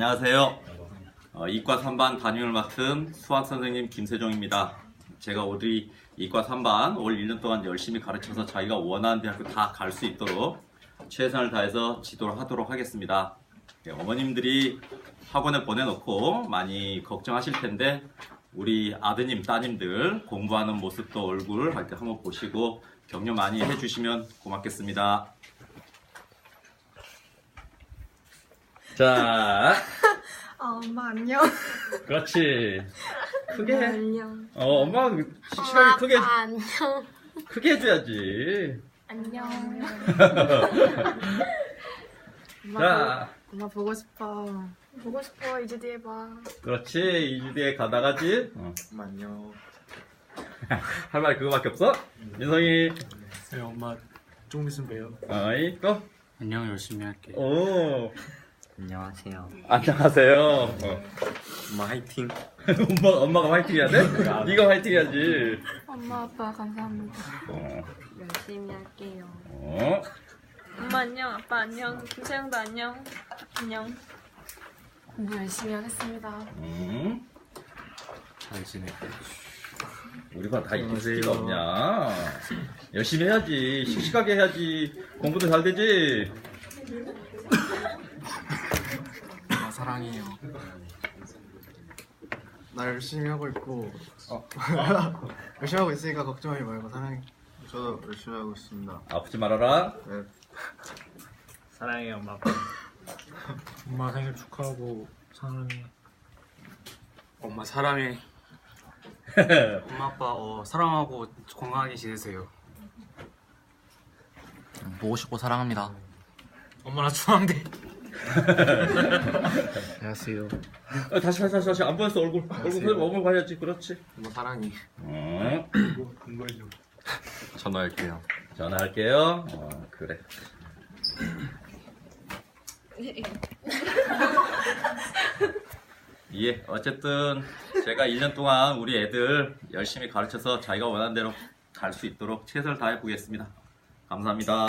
안녕하세요. 어, 이과 3반 담임을 맡은 수학 선생님 김세종입니다. 제가 우리 이과 3반 올 1년 동안 열심히 가르쳐서 자기가 원하는 대학교 다 갈 수 있도록 최선을 다해서 지도를 하도록 하겠습니다. 네, 어머님들이 학원에 보내놓고 많이 걱정하실 텐데 우리 아드님, 따님들 공부하는 모습도 얼굴 할 때 한번 보시고 격려 많이 해주시면 고맙겠습니다. 자, 아, 엄마 안녕. 그렇지. 크게 해. 안녕. 어, 엄마 씩씩하게 크게 아빠 안녕. 크게 해줘야지. 안녕. 엄마, 자, 보, 엄마 보고 싶어. 보고 싶어. 이제 뒤에 봐. 그렇지. 2주 뒤에 가다가지. 어. 엄마 안녕. 할 말 그거밖에 없어? 민성이. 네, 엄마 조금 있으면 봬요. 어이, 또. 안녕 열심히 할게. 오. 안녕하세요. 안녕하세요. 어. 엄마 화이팅. 엄마, 엄마가 화이팅 해야 돼? 네가 화이팅 해야지. 엄마, 아빠 감사합니다. 어. 열심히 할게요. 어. 엄마 안녕, 아빠 안녕, 김세영도 안녕, 안녕. 공부 열심히 하겠습니다. 음. 잘 지내. 우리 반다 이길. 수가 없냐. 열심히 해야지. 씩씩하게 해야지. 공부도 잘 되지. 사랑해요. 나 열심히 하고 있고 열심히 하고 있으니까 걱정하지 말고 사랑해. 저도 열심히 하고 있습니다. 아프지 말아라. 네. 사랑해 엄마 아빠. 엄마 생일 축하하고 사랑해. 엄마 사랑해. 엄마 아빠 어, 사랑하고 건강하게 지내세요. 보고 싶고 사랑합니다. 엄마 나 중앙대. 안녕하세요. 어, 다시 다시 다시 다시 안 보였어. 얼굴 얼굴 그래 얼굴 봐야지. 그렇지. 엄마 사랑해. 어, 전화할게요. 전화할게요. 어, 그래. 예 어쨌든 제가 1년 동안 우리 애들 열심히 가르쳐서 자기가 원하는 대로 갈 수 있도록 최선을 다해 보겠습니다. 감사합니다